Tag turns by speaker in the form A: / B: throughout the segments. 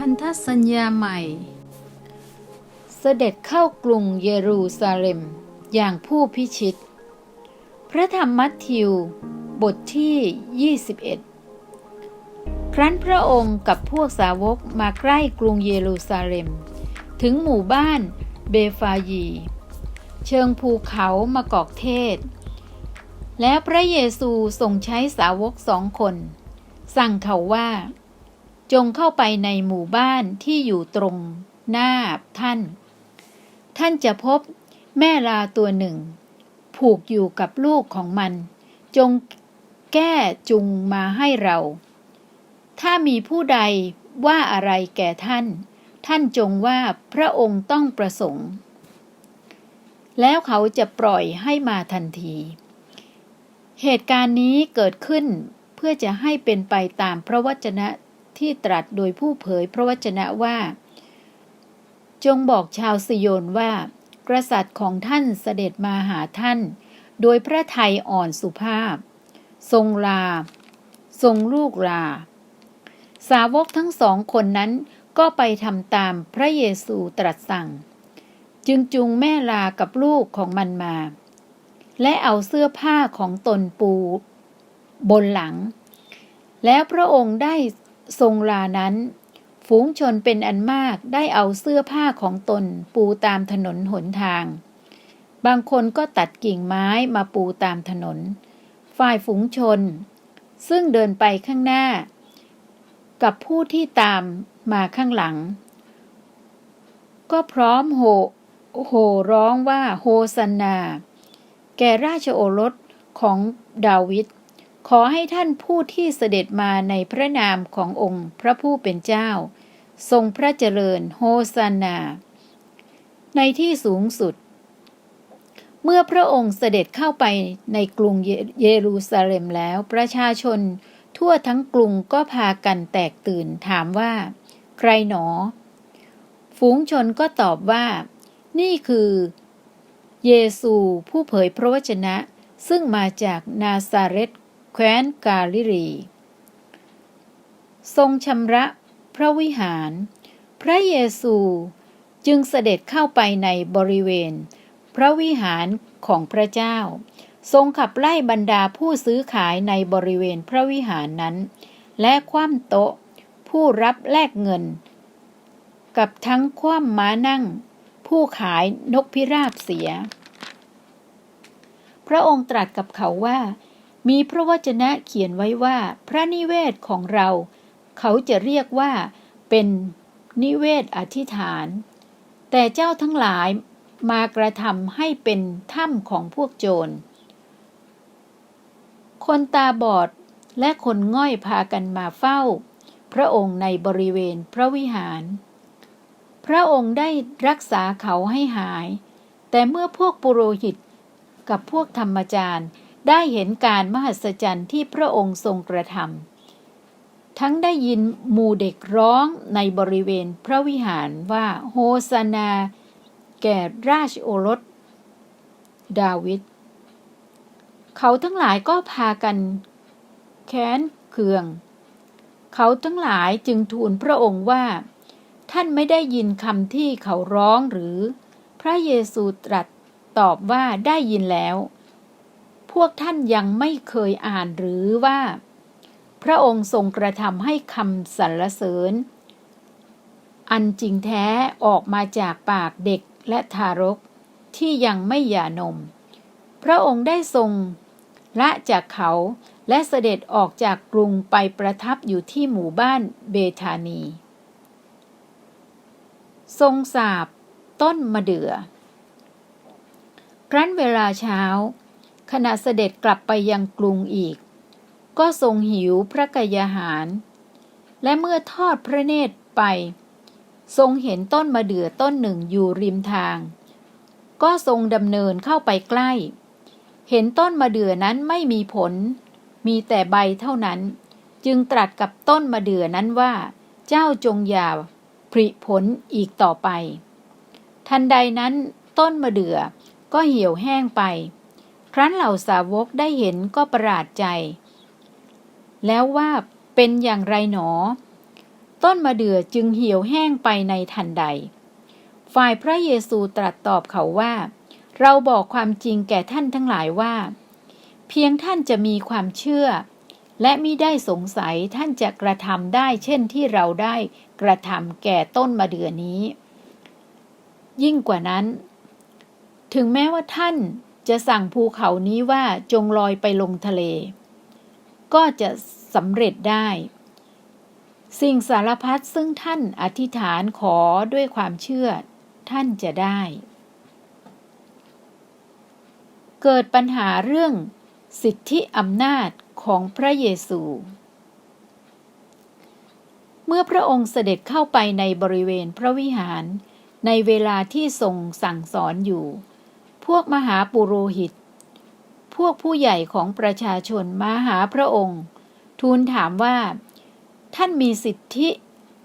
A: พันธสัญญาใหม่ เสด็จเข้ากรุงเยรูซาเล็มอย่างผู้พิชิต พระธรรมมัทธิว บทที่ 21 ครั้นพระองค์กับพวกสาวกมาใกล้กรุงเยรูซาเล็ม ถึงหมู่บ้านเบฟายี เชิงภูเขามากอกเทศ แล้วพระเยซูทรงใช้สาวกสองคน สั่งเขาว่า จงเข้าไปในหมู่บ้านที่อยู่ตรงหน้าท่าน ท่านจะพบแม่ลาตัวหนึ่ง ผูกอยู่กับลูกของมัน จงแก้จุงมาให้เรา ถ้ามีผู้ใดว่าอะไรแก่ท่าน ท่านจงว่าพระองค์ต้องประสงค์ แล้วเขาจะปล่อยให้มาทันที เหตุการณ์นี้เกิดขึ้นเพื่อจะให้เป็นไปตามพระวจนะ ที่ตรัสโดยผู้เผยพระวจนะว่า จงบอกชาวสิโยนว่า กษัตริย์ของท่านเสด็จมาหาท่าน โดยพระไทยอ่อนสุภาพ ทรงลา ทรงลูกลา สาวกทั้งสองคนนั้นก็ไปทำตามพระเยซูตรัสสั่ง จึงจูงแม่ลากับลูกของมันมา และเอาเสื้อผ้าของตนปูบนหลัง แล้วพระองค์ได้ ทรงลานั้น ฝูงชนเป็นอันมากได้เอาเสื้อผ้าของตนปูตามถนนหนทาง บางคนก็ตัดกิ่งไม้มาปูตามถนน ฝ่ายฝูงชน ซึ่งเดินไปข้างหน้า กับผู้ที่ตามมาข้างหลัง ก็พร้อมโหโหร้องว่าโฮสนา แก่ราชโอรสของดาวิด ขอให้ท่านผู้ที่เสด็จมาในพระนามขององค์พระผู้เป็นเจ้า ทรงพระเจริญโฮซานา ในที่สูงสุด เมื่อพระองค์เสด็จเข้าไปในกรุงเยรูซาเล็มแล้ว ประชาชนทั่วทั้งกรุงก็พากันแตกตื่นถามว่า ใครหนอ ฝูงชนก็ตอบว่า นี่คือ เยซูผู้เผยพระวจนะ ซึ่งมาจากนาซาเรต แคว้นกาลิลีทรงชำระพระวิหาร พระเยซูจึงเสด็จเข้าไปในบริเวณ พระวิหารของพระเจ้า ทรงขับไล่บรรดาผู้ซื้อขายในบริเวณพระวิหารนั้น และคว่ำโต๊ะผู้รับแลกเงิน กับทั้งคว่ำม้านั่ง ผู้ขายนกพิราบเสีย พระองค์ตรัสกับเขาว่า มีพระวจนะเขียนไว้ว่า พระนิเวศของเรา เขาจะเรียกว่า เป็นนิเวศอธิษฐาน แต่เจ้าทั้งหลายมากระทำให้เป็นถ้ำของพวกโจร คนตาบอดและคนง่อยพากันมาเฝ้า พระองค์ในบริเวณพระวิหาร พระองค์ได้รักษาเขาให้หาย แต่เมื่อพวกปุโรหิตกับพวกธรรมจารย์ ได้เห็นการมหัศจรรย์ที่พระองค์ทรงกระทำทั้งได้ยินหมู่เด็กร้องในบริเวณพระวิหารว่าโฮสนา แก่ราชโอรส ดาวิดเขาทั้งหลายก็พากันแค้นเคือง เขาทั้งหลายจึงทูลพระองค์ว่า ท่านไม่ได้ยินคำที่เขาร้องหรือ พระเยซูตรัสตอบว่าได้ยินแล้ว พวกท่านยังไม่เคยอ่านหรือว่า พระองค์ทรงกระทำให้คำสรรเสริญ อันจริงแท้ออกมาจากปากเด็กและทารกที่ยังไม่หย่านม พระองค์ได้ทรงละจากเขาและเสด็จออกจากกรุงไปประทับอยู่ที่หมู่บ้านเบธานี ทรงสาบต้นมะเดื่อครั้นเวลาเช้า ขณะเสด็จกลับไปยังกรุงอีก ก็ทรงหิวพระกยาหาร และเมื่อทอดพระเนตรไป ทรงเห็นต้นมะเดื่อต้นหนึ่งอยู่ริมทาง ก็ทรงดำเนินเข้าไปใกล้ เห็นต้นมะเดื่อนั้นไม่มีผล มีแต่ใบเท่านั้น จึงตรัสกับต้นมะเดื่อนั้นว่า เจ้าจงอย่าผลิผลอีกต่อไป ทันใดนั้นต้นมะเดื่อก็เหี่ยวแห้งไป ครั้นเหล่าสาวกได้เห็นก็ประหลาดใจ แล้วว่าเป็นอย่างไรหนอ ต้นมะเดื่อจึงเหี่ยวแห้งไปในทันใด ฝ่ายพระเยซูตรัสตอบเขาว่า เราบอกความจริงแก่ท่านทั้งหลายว่า เพียงท่านจะมีความเชื่อ และมิได้สงสัยท่านจะกระทำได้เช่นที่เราได้กระทำแก่ต้นมะเดื่อนี้ ยิ่งกว่านั้น ถึงแม้ว่าท่าน จะสั่งภูเขานี้ว่าจงลอยไปลงทะเล ก็จะสำเร็จได้ สิ่งสารพัดซึ่งท่านอธิษฐานขอด้วยความเชื่อ ท่านจะได้ เกิดปัญหาเรื่องสิทธิอำนาจของพระเยซู เมื่อพระองค์เสด็จเข้าไปในบริเวณพระวิหารในเวลาที่ทรงสั่งสอนอยู่ พวกมหาปุโรหิต พวกผู้ใหญ่ของประชาชนมาหาพระองค์ ทูลถามว่า ท่านมีสิทธิ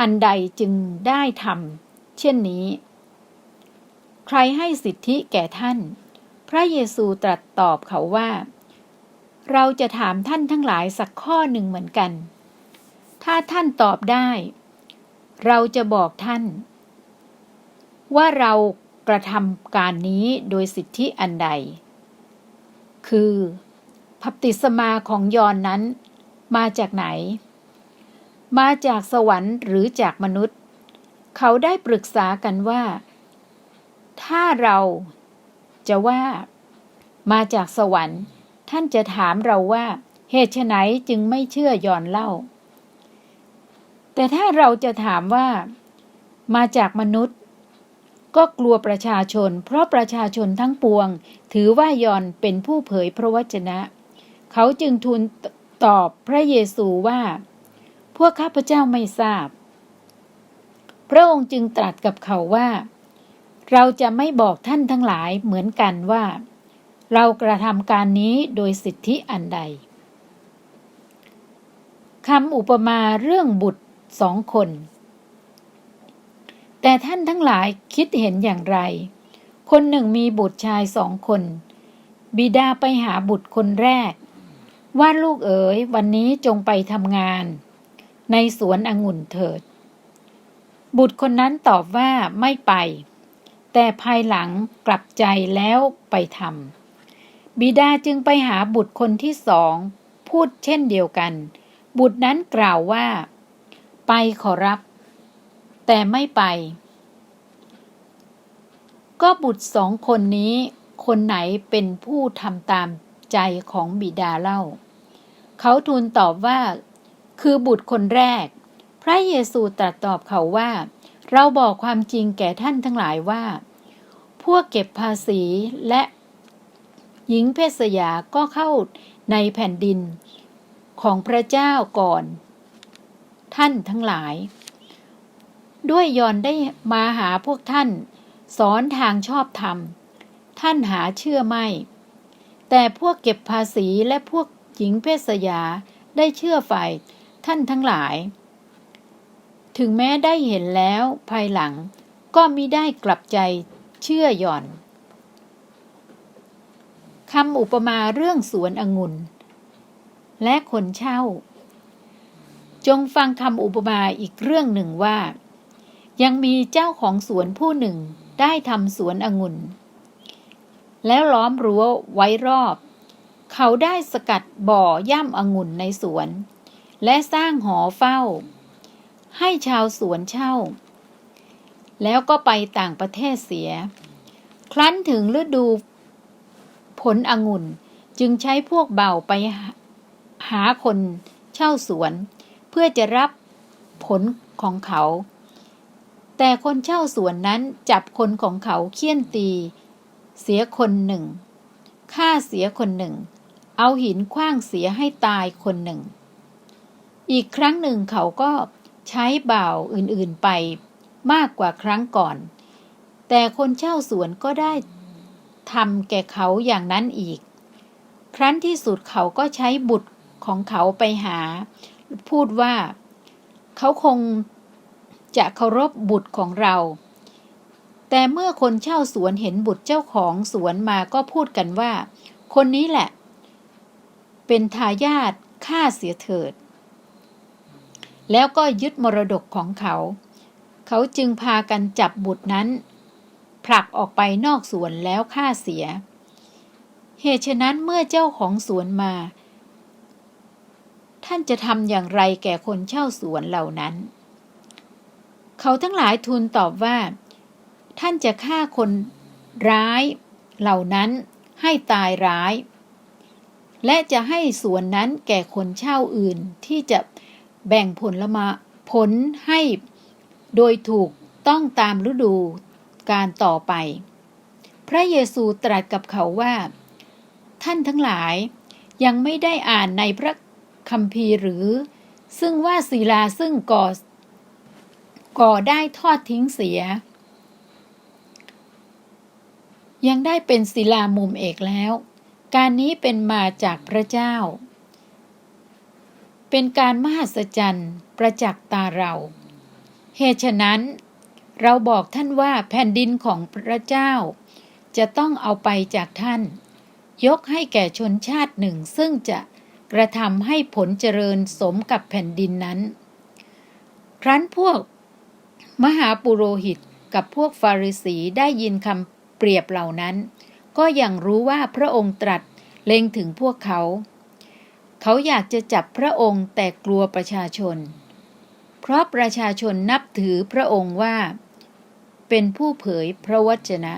A: อันใดจึงได้ทำเช่นนี้ ใครให้สิทธิแก่ท่าน พระเยซูตรัสตอบเขาว่า เราจะถามท่านทั้งหลายสักข้อหนึ่งเหมือนกัน ถ้าท่านตอบได้ เราจะบอกท่าน ว่าเรา กระทำการนี้โดยสิทธิอันใด คือพับติสมาของยอนนั้น มาจากไหน มาจากสวรรค์หรือจากมนุษย์ เขาได้ปรึกษากันว่า ถ้าเราจะว่า มาจากสวรรค์ ท่านจะถามเราว่า เหตุไฉนจึงไม่เชื่อยอนเล่า แต่ถ้าเราจะถามว่า มาจากมนุษย์ ก็กลัวประชาชน เพราะประชาชนทั้งปวง ถือว่ายอนเป็นผู้เผยพระวจนะ เขาจึงทูลตอบพระเยซูว่า พวกข้าพเจ้าไม่ทราบ พระองค์จึงตรัสกับเขาว่า เราจะไม่บอกท่านทั้งหลายเหมือนกันว่า เรากระทำการนี้โดยสิทธิอันใดคำอุปมาเรื่องบุตรสองคน แต่ท่านทั้งหลายคิดเห็นอย่างไร คนหนึ่งมีบุตรชายสองคน บิดาไปหาบุตรคนแรก ว่าลูกเอ๋ยวันนี้จงไปทำงาน ในสวนองุ่นเถิด บุตรคนนั้นตอบว่าไม่ไป แต่ภายหลังกลับใจแล้วไปทำบิดาจึงไปหาบุตรคนที่สอง พูดเช่นเดียวกัน บุตรนั้นกล่าวว่า ไปขอรับ แต่ไม่ไป ก็บุตรสองคนนี้ คนไหนเป็นผู้ทำตามใจของบิดาเล่า เขาทูลตอบว่า คือบุตรคนแรก พระเยซูตรัสตอบเขาว่า เราบอกความจริงแก่ท่านทั้งหลายว่า พวกเก็บภาษีและหญิงเพศยาก็เข้าในแผ่นดินของพระเจ้าก่อน ท่านทั้งหลาย ด้วยยอนได้มาหาพวกท่าน สอนทางชอบธรรม ท่านหาเชื่อไม่ แต่พวกเก็บภาษีและพวกหญิงเพศยาได้เชื่อฝ่ายท่านทั้งหลาย ถึงแม้ได้เห็นแล้วภายหลังก็มิได้กลับใจเชื่อหย่อนคำอุปมาเรื่องสวนองุ่น และคนเช่า จงฟังคำอุปมาอีกเรื่องหนึ่งว่า ยังมีเจ้าของสวนผู้หนึ่งได้ทำสวนองุ่น แล้วล้อมรั้วไว้รอบ เขาได้สกัดบ่อย่ำองุ่นในสวน และสร้างหอเฝ้า ให้ชาวสวนเช่า แล้วก็ไปต่างประเทศเสีย ครั้นถึงฤดูผลองุ่นจึงใช้พวกเบาไปหาคนเช่าสวน เพื่อจะรับผลของเขา แต่คนเช่าสวนนั้นจับคนของเขาเคี่ยนตี เสียคนหนึ่งฆ่าเสียคนหนึ่ง เอาหินคว้างเสียให้ตายคนหนึ่ง อีกครั้งหนึ่งเขาก็ใช้บ่าวอื่นๆไปมากกว่าครั้งก่อน แต่คนเช่าสวนก็ได้ทำแก่เขาอย่างนั้นอีก ครั้นที่สุดเขาก็ใช้บุตรของเขาไปหา พูดว่า เขาคง จะเคารพบุตรของเรา แต่เมื่อคนเช่าสวนเห็นบุตรเจ้าของสวนมาก็พูดกันว่า คนนี้แหละ เป็นทายาทฆ่าเสียเถิด แล้วก็ยึดมรดกของเขา เขาจึงพากันจับบุตรนั้น ผลักออกไปนอกสวนแล้วฆ่าเสีย เหตุฉะนั้นเมื่อเจ้าของสวนมา ท่านจะทำอย่างไรแก่คนเช่าสวนเหล่านั้น เขาทั้งหลายทูลตอบว่า ท่านจะฆ่าคนร้าย เหล่านั้นให้ตายร้าย และจะให้สวนนั้นแก่คนเช่าอื่นที่จะแบ่งผลละมาผลให้โดยถูกต้องตามฤดูการต่อไป พระเยซูตรัสกับเขาว่า ท่านทั้งหลายยังไม่ได้อ่านในพระคัมภีร์หรือ ซึ่งว่าศิลาซึ่งก่อ ก่อได้ทอดทิ้งเสีย ยังได้เป็นศิลามุมเอกแล้ว การนี้เป็นมาจากพระเจ้า เป็นการมหัศจรรย์ประจักษ์ตาเรา เหตุฉะนั้น เราบอกท่านว่าแผ่นดินของพระเจ้า จะต้องเอาไปจากท่าน ยกให้แก่ชนชาติหนึ่งซึ่งจะกระทำให้ผลเจริญสมกับแผ่นดินนั้น ครั้นพวก มหาปุโรหิตกับพวกฟาริสีได้ยินคำเปรียบเหล่านั้น ก็ยังรู้ว่าพระองค์ตรัสเล็งถึงพวกเขา เขาอยากจะจับพระองค์แต่กลัวประชาชน เพราะประชาชนนับถือพระองค์ว่า เป็นผู้เผยพระวจนะ